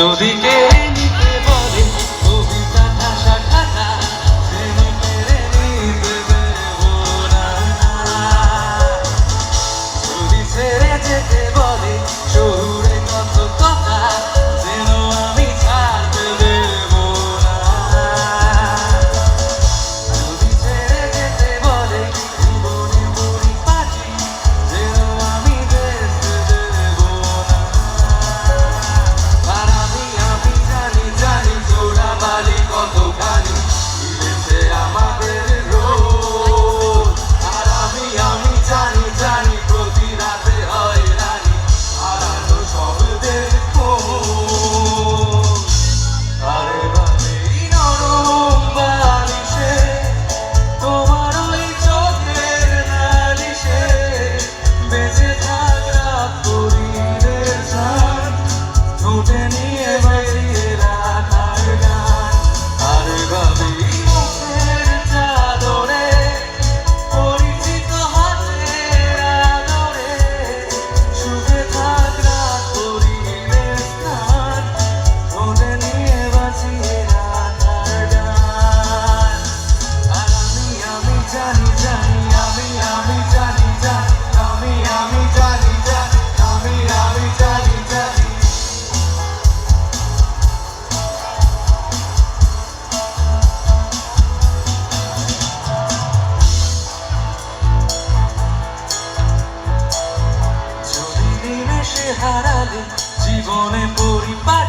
যদি কেড়ে জীবনে পরিপাটি